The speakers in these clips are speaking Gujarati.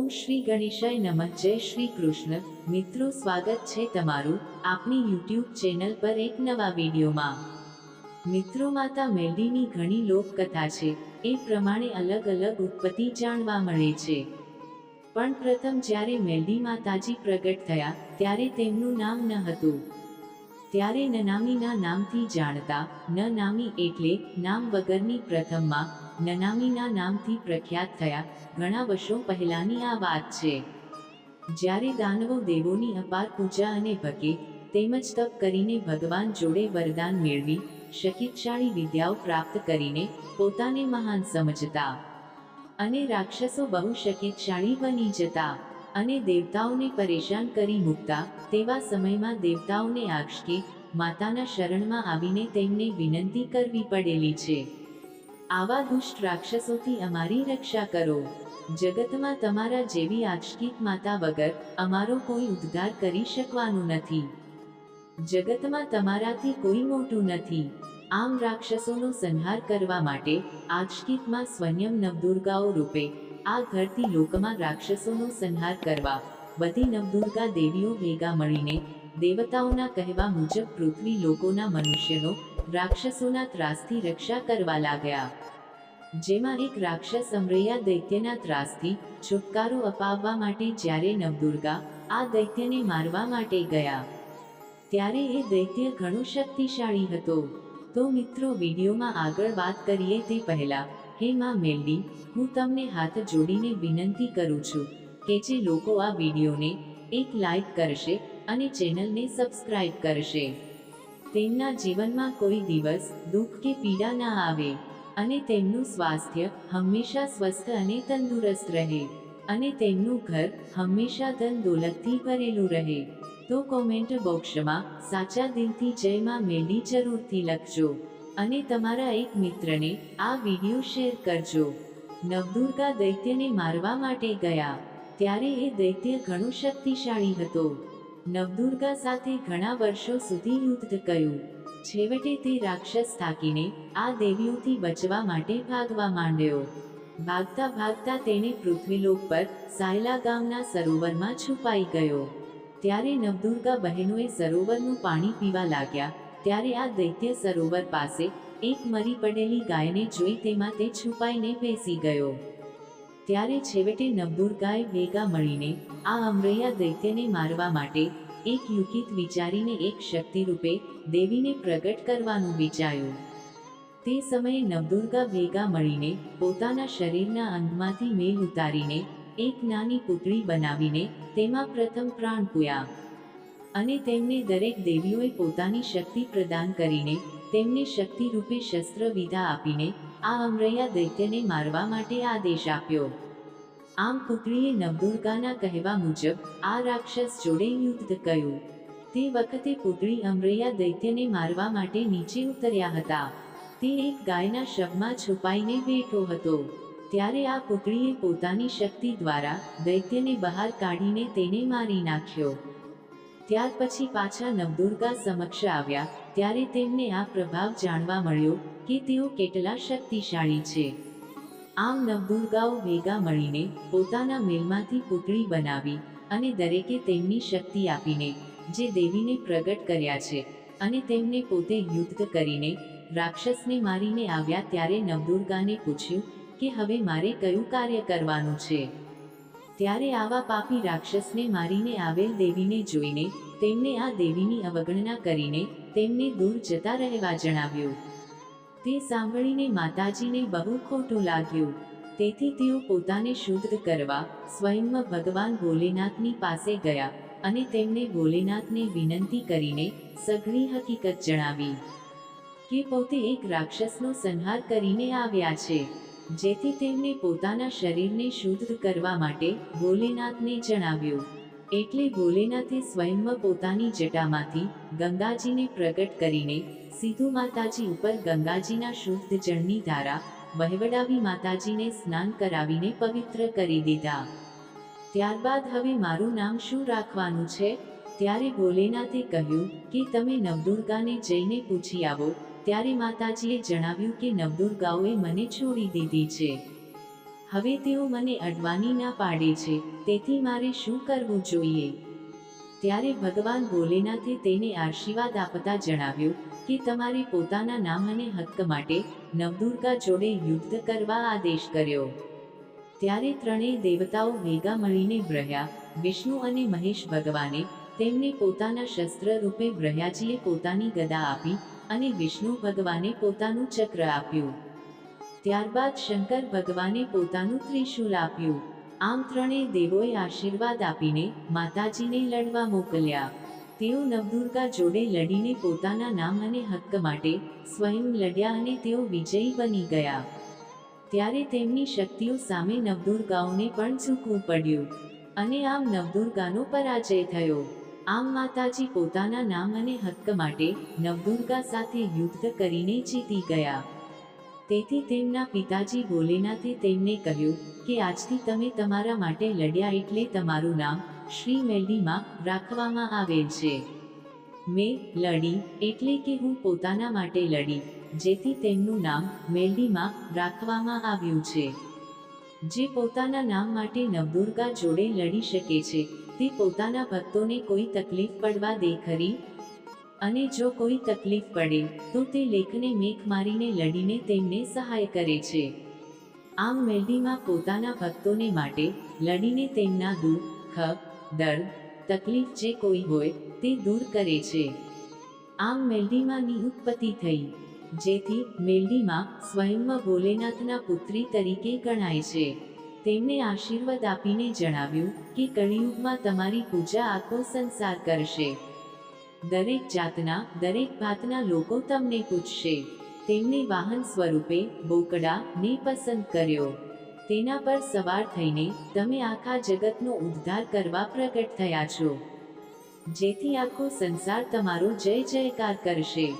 ઓમ શ્રી ગણેશાય નમઃ. જય શ્રી કૃષ્ણ. મિત્રો, સ્વાગત છે તમારું આપની યુટ્યુબ ચેનલ પર એક નવા વિડીયોમાં. મિત્રો, માતા મેલડીની ઘણી લોકકથા છે. એ પ્રમાણે અલગ અલગ ઉત્પત્તિ જાણવા મળે છે. પણ પ્રથમ, જ્યારે મેલડી માતાજી પ્રગટ થયા, ત્યારે તેમનું નામ ન હતું. ત્યારે નનામીના નામથી જાણતા નનામી એટલે, નામ વગરની પ્રથમમાં નનામીના નામથી પ્રખ્યાત થયા. ઘણા વર્ષો પહેલાની આ વાત છે. જ્યારે દાનવો દેવોની અપાર પૂજા અને ભકે તેમજ તપ કરીને ભગવાન જોડે વરદાન મેળવી, શક્તિશાળી વિદ્યાઓ પ્રાપ્ત કરીને પોતાને મહાન સમજતા અને રાક્ષસો બહુ શક્તિશાળી બની જતા અને દેવતાઓને પરેશાન કરી મૂકતા, તેવા સમયમાં દેવતાઓને આક્ષકે માતાના શરણમાં આવીને તેમને વિનંતી કરવી પડેલી છે. આવા દુષ્ટ રાક્ષસોથી અમારી રક્ષા કરો. જગતમાં તમારા જેવી આક્ષકિત માતા વગર અમારો કોઈ ઉદ્ધાર કરી શકવાનું નથી. જગતમાં તમારાથી કોઈ મોટું નથી. આમ રાક્ષસોનો સંહાર કરવા માટે આજકિતમાં સ્વયં નવદુર્ગાઓ રૂપે આ ધરતી લોકમાં રાક્ષસોનો સંહાર કરવા બધી નવદુર્ગા દેવીઓ ભેગા મળીને દેવતાઓના કહેવા મુજબ પૃથ્વી લોકોના મનુષ્યનો રાક્ષસોના ત્રાસથી રક્ષા કરવા લાગ્યા. જેમાં એક રાક્ષસ અમરૈયા દૈત્યના ત્રાસથી છુટકારો અપાવવા માટે જ્યારે નવદુર્ગા આ દૈત્યને મારવા માટે ગયા, ત્યારે એ દૈત્ય ઘણો શક્તિશાળી હતો. તો મિત્રો, વિડીયોમાં આગળ વાત કરીએ તે પહેલા, હે માં મેલડી, હું તમને હાથ જોડીને વિનંતી કરું છું કે જે લોકો આ વિડીયોને એક લાઈક કરશે અને ચેનલને સબસ્ક્રાઇબ કરશે. તેમના જીવનમાં કોઈ દિવસ દુઃખ કે પીડા ના આવે અને તેમનું સ્વાસ્થ્ય હંમેશા સ્વસ્થ અને તંદુરસ્ત રહે અને તેમનું ઘર હંમેશા ધન દોલતથી ભરેલું રહે. તો કોમેન્ટ બોક્સમાં સાચા દિલથી જય માં મેલડી જરૂરથી લખજો અને તમારા એક મિત્રને આ વીડિયો શેર કરજો. નવદુર્ગા દૈત્યને મારવા માટે ગયા ત્યારે એ દૈત્ય ઘણો શક્તિશાળી હતો. નવદુર્ગા સાથે ઘણા વર્ષો સુધી યુદ્ધ કર્યું. છેવટે તે રાક્ષસ થાકીને આ દેવીઓથી બચવા માટે ભાગવા માંડ્યો. ભાગતા ભાગતા તેણે પૃથ્વીલોક પર સાયલા ગામના સરોવરમાં છુપાઈ ગયો. ત્યારે નવદુર્ગા બહેનોએ સરોવરનું પાણી પીવા લાગ્યા. ત્યારે આ દૈત્ય સરોવર પાસે એક મરી પડેલી ગાયને જોઈ તેમાં તે છુપાઈને બેસી ગયો. ત્યારે છેવટે નવદુર્ગાએ ભેગા મળીને આ અમરૈયા દૈત્યને મારવા માટે એક યુકિત વિચારીને એક શક્તિ રૂપે દેવીને પ્રગટ કરવાનું વિચાર્યું. તે સમયે નવદુર્ગા ભેગા મળીને પોતાના શરીરના અંગમાંથી મેલ ઉતારીને એક નાની પુતળી બનાવીને તેમાં પ્રથમ પ્રાણ પૂયા. અને તેમને દરેક દેવીઓએ પોતાની શક્તિ પ્રદાન કરીને તેમને શક્તિ રૂપે શસ્ત્ર વિધા આપીને આ અમરૈયા દૈત્યને મારવા માટે આદેશ આપ્યો. આમ પુત્રીએ નવદુર્ગાના કહેવા મુજબ આ રાક્ષસ જોડે યુદ્ધ કર્યું. તે વખતે પુત્રી અમરૈયા દૈત્યને મારવા માટે નીચે ઉતર્યા હતા. તે એક ગાયના શબમાં છુપાઈને બેઠો હતો. ત્યારે આ પુત્રીએ પોતાની શક્તિ દ્વારા દૈત્યને બહાર કાઢીને તેને મારી નાખ્યો. ત્યાર પછી પાછા નવદુર્ગા સમક્ષ આવ્યા, ત્યારે તેમને આ પ્રભાવ જાણવા મળ્યો કે તેઓ કેટલા શક્તિશાળી છે. આમ નવદુર્ગાઓ ભેગા મળીને પોતાના મેલમાંથી પુતળી બનાવી અને દરેકે તેમની શક્તિ આપીને, જે દેવીને પ્રગટ કર્યા છે, અને તેમને પોતે યુદ્ધ કરીને, રાક્ષસને મારીને આવ્યા ત્યારે નવદુર્ગાને પૂછ્યું કે હવે મારે કયું કાર્ય કરવાનું છે? ત્યારે આવા પાપી રાક્ષસને મારીને આવેલ દેવીને જોઈને, તેમને આ દેવીની અવગણના કરીને, તેમને દૂર જતા રહેવા જણાવ્યું. તે સાંભળીને માતાજીને બહુ ખોટું લાગ્યું. તેથી તેઓ પોતાને શુદ્ધ કરવા, સ્વયં ભગવાન ભોલેનાથની પાસે ગયા અને તેમને ભોલેનાથને વિનંતી કરીને, સઘળી હકીકત જણાવી કે પોતે એક રાક્ષસનો સંહાર કરીને આવ્યા છે. જેથી તેમને પોતાના શરીરને શુદ્ધ કરવા માટે ભોલેનાથને જણાવ્યું. એટલે ભોલેનાથે સ્વયં પોતાની જટામાંથી ગંગાજીને પ્રગટ કરીને સીધું માતાજી ઉપર ગંગાજીના શુદ્ધ જળની ધારા વહેવડાવી માતાજીને સ્નાન કરાવીને પવિત્ર કરી દીધા. ત્યારબાદ હવે મારું નામ શું રાખવાનું છે? ત્યારે ભોલેનાથે કહ્યું કે તમે નવદુર્ગાને જઈને પૂછી આવો ત્યારે માતાજીએ જણાવ્યું કે નવદુર્ગાઓએ મને છોડી દીધી છે. હવે તેઓ મને અડવાની ના પાડે છે, તેથી મારે શું કરવું જોઈએ? ત્યારે ભગવાન ભોલેનાથે તેને આશીર્વાદ આપતા જણાવ્યું કે તમારે પોતાના નામ અને હક્ક માટે નવદુર્ગા જોડે યુદ્ધ કરવા આદેશ કર્યો. ત્યારે ત્રણેય દેવતાઓ ભેગા મળીને બ્રહ્યા વિષ્ણુ અને મહેશ ભગવાને તેમને પોતાના શસ્ત્ર રૂપે બ્રહ્યાજીએ પોતાની ગદા આપી અને વિષ્ણુ ભગવાને પોતાનું ચક્ર આપ્યું. ત્યારબાદ શંકર ભગવાને પોતાનું ત્રિશૂલ આપ્યું. આમ ત્રણેય દેવોએ આશીર્વાદ આપીને માતાજીને લડવા મોકલ્યા. તેઓ નવદુર્ગા જોડે લડીને પોતાના નામ અને હક્ક માટે સ્વયં લડ્યા અને તેઓ વિજયી બની ગયા. ત્યારે તેમની શક્તિઓ સામે નવદુર્ગાઓને પણ ઝૂકવું પડ્યું. અને આમ નવદુર્ગાનો પરાજય થયો. આમ માતાજી પોતાના નામ અને હક્ક માટે નવદુર્ગા સાથે યુદ્ધ કરીને જીતી ગયા. તેથી તેમના પિતાજી ભોલેનાથે તેમને કહ્યું કે આજથી તમે તમારા માટે લડ્યા એટલે તમારું નામ શ્રી મેલડીમાં રાખવામાં આવેલ છે. મેં લડી એટલે કે હું પોતાના માટે લડી, જેથી તેમનું નામ મેલડીમાં રાખવામાં આવ્યું છે. જે પોતાના નામ માટે નવદુર્ગા જોડે લડી શકે છે. તે પોતાના ભક્તોને કોઈ તકલીફ પડવા દે ખરી? અને જો કોઈ તકલીફ પડે, તો તે લેખને મેઘ મારીને લડીને તેમને સહાય કરે છે. આમ મેલડીમાં પોતાના ભક્તોને માટે લડીને તેમના દુઃખ દર્દ, તકલીફ જે કોઈ હોય, તે દૂર કરે છે. આમ મેલડીમાંની ઉત્પત્તિ થઈ. જેથી મેલડીમાં સ્વયંમાં ભોલેનાથના પુત્રી તરીકે ગણાય છે. તેમણે આશીર્વાદ આપીને જણાવ્યું કે કળિયુગમાં તમારી પૂજા આખો સંસાર કરશે. દરેક જાતના, દરેક ભાતના લોકો તમને પૂછશે તેમણે વાહન સ્વરૂપે બોકડા ને પસંદ કર્યો. તેના પર સવાર થઈને તમે આખા જગતનો ઉદ્ધાર કરવા પ્રગટ થયા છો. જેથી આખો સંસાર તમારો જય જયકાર કરશે.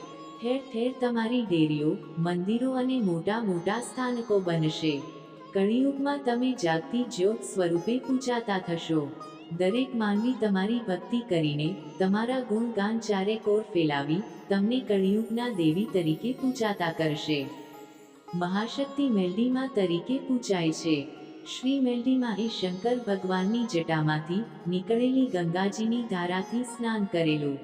ઠેર ઠેર તમારી ડેરીઓ, મંદિરો અને મોટા મોટા સ્થાનકો બનશે. કળિયુગમાં તમે જાગતી જ્યોત સ્વરૂપે પૂજાતા થશો. દરેક માનવી તમારી ભક્તિ કરીને, તમારા ગુણગાન ચારે કોર ફેલાવી, તમને કળિયુગના દેવી તરીકે પૂજાતા કરશે. મહાશક્તિ મેલડીમાં તરીકે પૂજાય છે. શ્રી મેલડીમાં એ શંકર ભગવાનની જટામાંથી નીકળેલી ગંગાજીની ધારાથી સ્નાન કરેલું.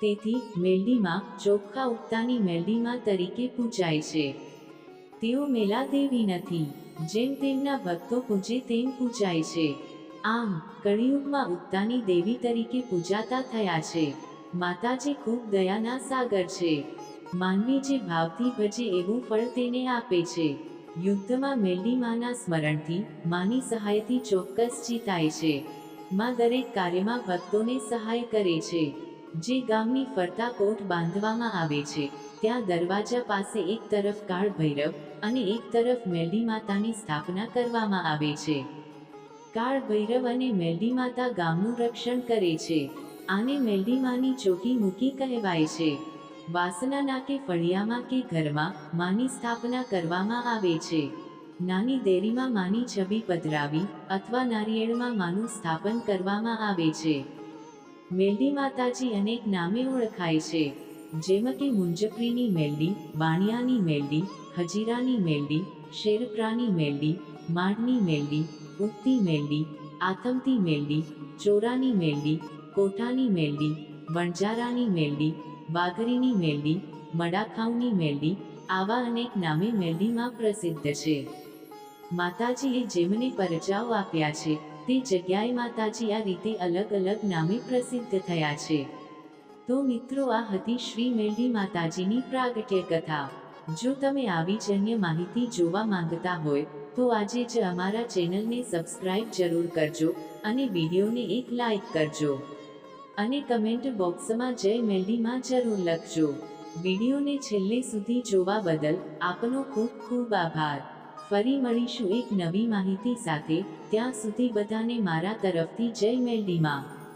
તેથી, મેલડીમાં ચોખ્ખા ઉગતાની મેલડીમાં તરીકે પૂજાય છે. તેઓ મેલા દેવી નથી. જેમ તેમના ભક્તો પૂજે તેમ પૂજાય છે. આમ, કળિયુગમાં ઉત્તાની દેવી તરીકે પૂજાતા થયા છે. માતાજી ખૂબ દયાના સાગર છે. માનવી જે ભાવથી ભજે એવું ફળ તેને આપે છે. યુદ્ધમાં મેલડી માના સ્મરણથી, માની સહાયથી ચોક્કસ જીતાય છે. માં દરેક કાર્યમાં ભક્તોને સહાય કરે છે. જે ગામની ફરતા કોટ બાંધવામાં આવે છે. ત્યાં દરવાજા પાસે એક તરફ કાળ ભૈરવ અને એક તરફ મેલડી માતાની સ્થાપના કરવામાં આવે છે. કાળ ભૈરવ અને મેલડી માતા ગામનું રક્ષણ કરે છે. આને મેલડી માની ચોકી મૂકી કહેવાય છે. વાસનાના કે ફળિયામાં કે ઘરમાં માની સ્થાપના કરવામાં આવે છે. નાની દેરીમાં માની છબી પધરાવી અથવા નારિયેળમાં માનું સ્થાપન કરવામાં આવે છે. મેલડી માતાજી અનેક નામે ઓળખાય છે. જેમ કે મુંજપરીની મેલડી, બાણિયાની મેલડી હજીરાની મેલડી, શેરપ્રાની મેલડી, માંડની મેલડી ઉગતી મેલડી, આથમતી મેલડી, ચોરાની મેલડી, કોઠાની મેલડી વણજારાની મેલડી બાગરીની મેલડી, મડાખાઉની મેલડી, આવા અનેક નામે મેલડીમાં પ્રસિદ્ધ છે. માતાજીએ જેમને પરચાઓ આપ્યા છે તે જગ્યાએ માતાજી આ રીતે અલગ અલગ નામે પ્રસિદ્ધ થયા છે. તો મિત્રો આ હતી શ્રી મેલડી માતાજીની પ્રાગટ્ય કથા. જો તમે આવી જ અન્ય માહિતી જોવા માંગતા હોય, તો આજે જ અમારા ચેનલને સબસ્ક્રાઇબ જરૂર કરજો અને વિડીયોને એક લાઈક કરજો. અને કમેન્ટ બોક્સમાં જય મેલડીમાં જરૂર લખજો. વિડીયોને છેલ્લે સુધી જોવા બદલ આપનો ખૂબ ખૂબ આભાર. ફરી મળીશું એક નવી માહિતી સાથે ત્યાં સુધી બધાને મારા તરફથી જય મેલડીમાં.